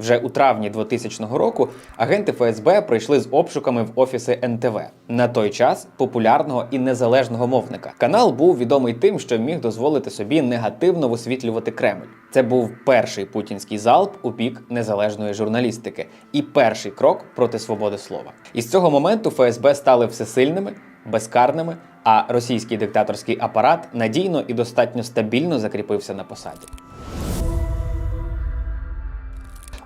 Вже у травні 2000 року агенти ФСБ прийшли з обшуками в офіси НТВ на той час популярного і незалежного мовника. Канал був відомий тим, що міг дозволити собі негативно висвітлювати Кремль. Це був перший путінський залп у бік незалежної журналістики і перший крок проти свободи слова. І з цього моменту ФСБ стали всесильними, безкарними, а російський диктаторський апарат надійно і достатньо стабільно закріпився на посаді.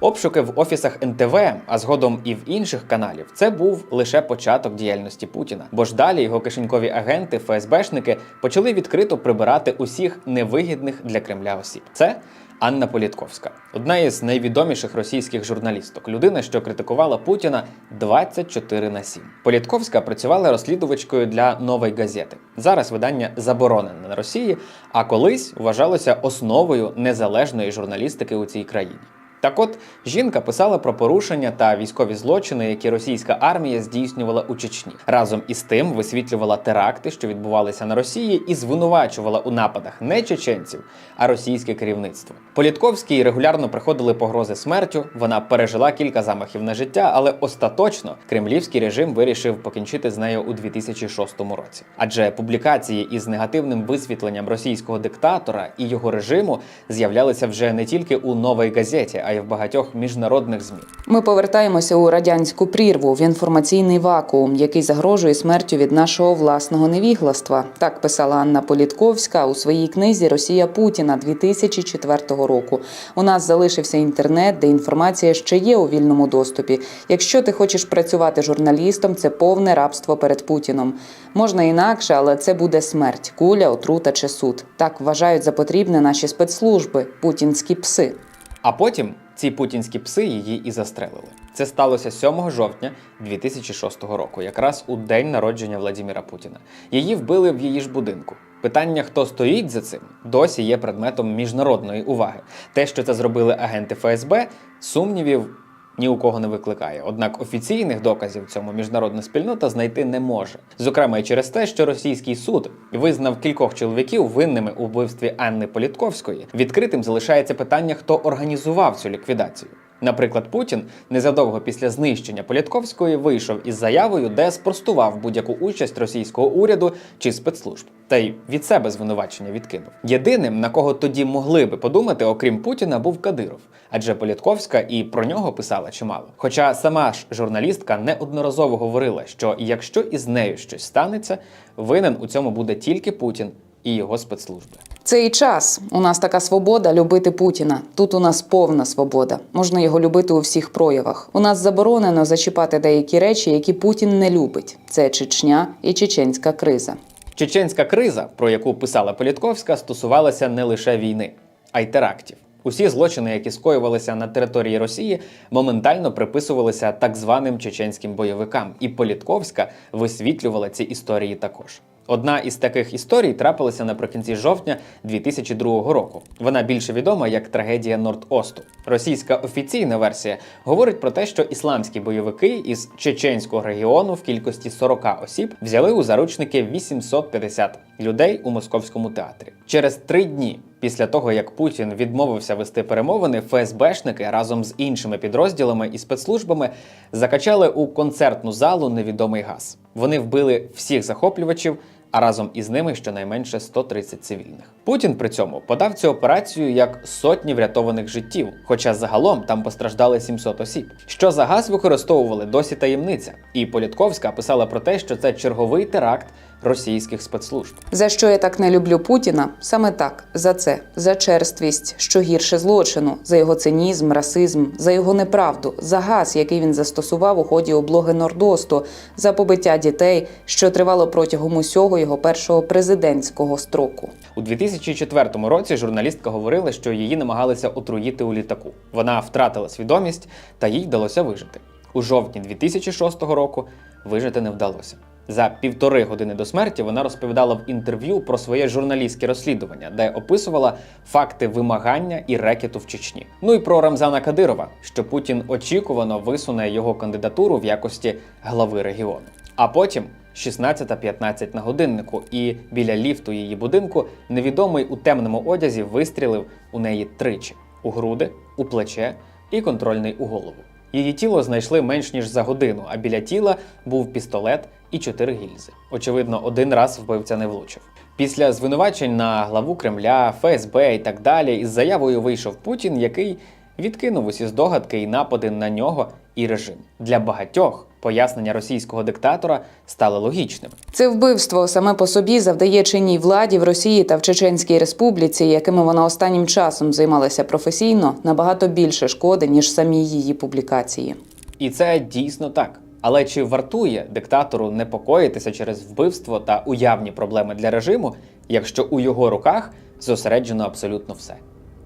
Обшуки в офісах НТВ, а згодом і в інших каналів, це був лише початок діяльності Путіна. Бо ж далі його кишенькові агенти, ФСБшники почали відкрито прибирати усіх невигідних для Кремля осіб. Це Анна Політковська, одна із найвідоміших російських журналісток, людина, що критикувала Путіна 24 на 7. Політковська працювала розслідувачкою для нової газети. Зараз видання заборонене на Росії, а колись вважалося основою незалежної журналістики у цій країні. Так от жінка писала про порушення та військові злочини, які російська армія здійснювала у Чечні. Разом із тим висвітлювала теракти, що відбувалися на Росії, і звинувачувала у нападах не чеченців, а російське керівництво. Політковській регулярно приходили погрози смертю. Вона пережила кілька замахів на життя, але остаточно кремлівський режим вирішив покінчити з нею у 2006 році. Адже публікації із негативним висвітленням російського диктатора і його режиму з'являлися вже не тільки у новій газеті, а й в багатьох міжнародних змі. Ми повертаємося у радянську прірву в інформаційний вакуум, який загрожує смертю від нашого власного невігластва. Так писала Анна Політковська у своїй книзі Росія Путіна 2004 року. У нас залишився інтернет, де інформація ще є у вільному доступі. Якщо ти хочеш працювати журналістом, це повне рабство перед Путіном. Можна інакше, але це буде смерть, куля, отрута чи суд. Так вважають за потрібне наші спецслужби, путінські пси. А потім ці путінські пси її і застрелили. Це сталося 7 жовтня 2006 року, якраз у день народження Владіміра Путіна. Її вбили в її ж будинку. Питання, хто стоїть за цим, досі є предметом міжнародної уваги. Те, що це зробили агенти ФСБ, сумнівів ні у кого не викликає. Однак офіційних доказів цьому міжнародна спільнота знайти не може. Зокрема, і через те, що російський суд визнав кількох чоловіків винними у вбивстві Анни Політковської. Відкритим залишається питання, хто організував цю ліквідацію. Наприклад, Путін незадовго після знищення Політковської вийшов із заявою, де спростував будь-яку участь російського уряду чи спецслужб, та й від себе звинувачення відкинув. Єдиним, на кого тоді могли би подумати, окрім Путіна, був Кадиров, адже Політковська і про нього писала чимало. Хоча сама ж журналістка неодноразово говорила, що якщо із нею щось станеться, винен у цьому буде тільки Путін і його спецслужби. Цей час у нас така свобода любити Путіна. Тут у нас повна свобода. Можна його любити у всіх проявах. У нас заборонено зачіпати деякі речі, які Путін не любить. Це Чечня і чеченська криза. Чеченська криза, про яку писала Політковська, стосувалася не лише війни, а й терактів. Усі злочини, які скоювалися на території Росії, моментально приписувалися так званим чеченським бойовикам, і Політковська висвітлювала ці історії також. Одна із таких історій трапилася наприкінці жовтня 2002 року. Вона більше відома як трагедія Норд-Осту. Російська офіційна версія говорить про те, що ісламські бойовики із чеченського регіону в кількості 40 осіб взяли у заручники 850 людей у московському театрі. Через три дні після того, як Путін відмовився вести перемовини, ФСБшники разом з іншими підрозділами і спецслужбами закачали у концертну залу невідомий газ. Вони вбили всіх захоплювачів. А разом із ними щонайменше 130 цивільних. Путін при цьому подав цю операцію як сотні врятованих життів, хоча загалом там постраждали 700 осіб. Що за газ використовували досі таємниця. І Політковська писала про те, що це черговий теракт російських спецслужб. За що я так не люблю Путіна? Саме так, за це, за черствість, що гірше злочину, за його цинізм, расизм, за його неправду, за газ, який він застосував у ході облоги Нордосту, за побиття дітей, що тривало протягом усього його першого президентського строку. У 2004 році журналістка говорила, що її намагалися отруїти у літаку. Вона втратила свідомість, та їй вдалося вижити. У жовтні 2006 року вижити не вдалося. За півтори години до смерті вона розповідала в інтерв'ю про своє журналістське розслідування, де описувала факти вимагання і рекету в Чечні. Ну і про Рамзана Кадирова, що Путін очікувано висуне його кандидатуру в якості глави регіону. А потім 16.15 на годиннику, і біля ліфту її будинку невідомий у темному одязі вистрілив у неї тричі у груди, у плече і контрольний у голову. Її тіло знайшли менш ніж за годину, а біля тіла був пістолет і чотири гільзи. Очевидно, один раз вбивця не влучив. Після звинувачень на главу Кремля, ФСБ і так далі, із заявою вийшов Путін, який відкинув усі здогадки і напади на нього і режим. Для багатьох пояснення російського диктатора стали логічними. Це вбивство саме по собі завдає чинній владі в Росії та в Чеченській Республіці, якими вона останнім часом займалася професійно, набагато більше шкоди ніж самі її публікації. І це дійсно так. Але чи вартує диктатору непокоїтися через вбивство та уявні проблеми для режиму, якщо у його руках зосереджено абсолютно все?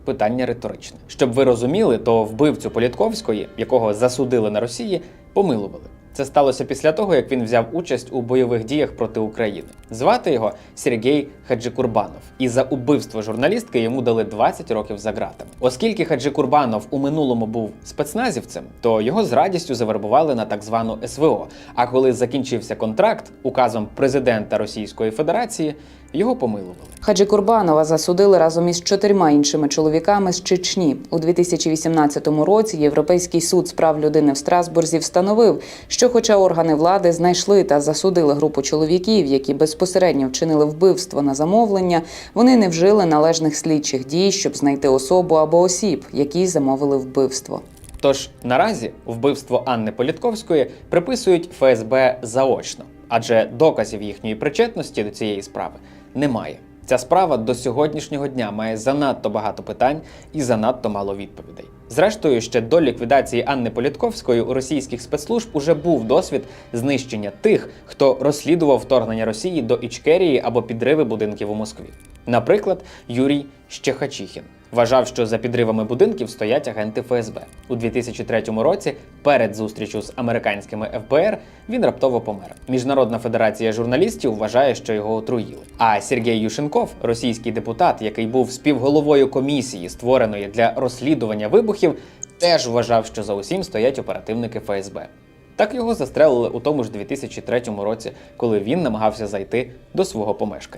Питання риторичне. Щоб ви розуміли, то вбивцю Політковської, якого засудили на Росії, помилували. Це сталося після того, як він взяв участь у бойових діях проти України. Звати його Сергій Хаджикурбанов. І за убивство журналістки йому дали 20 років за ґратами. Оскільки Хаджикурбанов у минулому був спецназівцем, то його з радістю завербували на так звану СВО. А коли закінчився контракт указом президента Російської Федерації, його помилували. Хаджі Курбанова засудили разом із чотирма іншими чоловіками з Чечні. У 2018 році Європейський суд з прав людини в Страсбурзі встановив, що, хоча органи влади знайшли та засудили групу чоловіків, які безпосередньо вчинили вбивство на замовлення, вони не вжили належних слідчих дій, щоб знайти особу або осіб, які замовили вбивство. Тож наразі вбивство Анни Політковської приписують ФСБ заочно, адже доказів їхньої причетності до цієї справи немає. Ця справа до сьогоднішнього дня має занадто багато питань і занадто мало відповідей. Зрештою, ще до ліквідації Анни Політковської у російських спецслужб уже був досвід знищення тих, хто розслідував вторгнення Росії до Ічкерії або підриви будинків у Москві. Наприклад, Юрій Щехачихін вважав, що за підривами будинків стоять агенти ФСБ. У 2003 році, перед зустрічю з американськими ФБР, він раптово помер. Міжнародна федерація журналістів вважає, що його отруїли. А Сергій Юшенков, російський депутат, який був співголовою комісії, створеної для розслідування вибухів, теж вважав, що за усім стоять оперативники ФСБ. Так його застрелили у тому ж 2003 році, коли він намагався зайти до свого помешкання.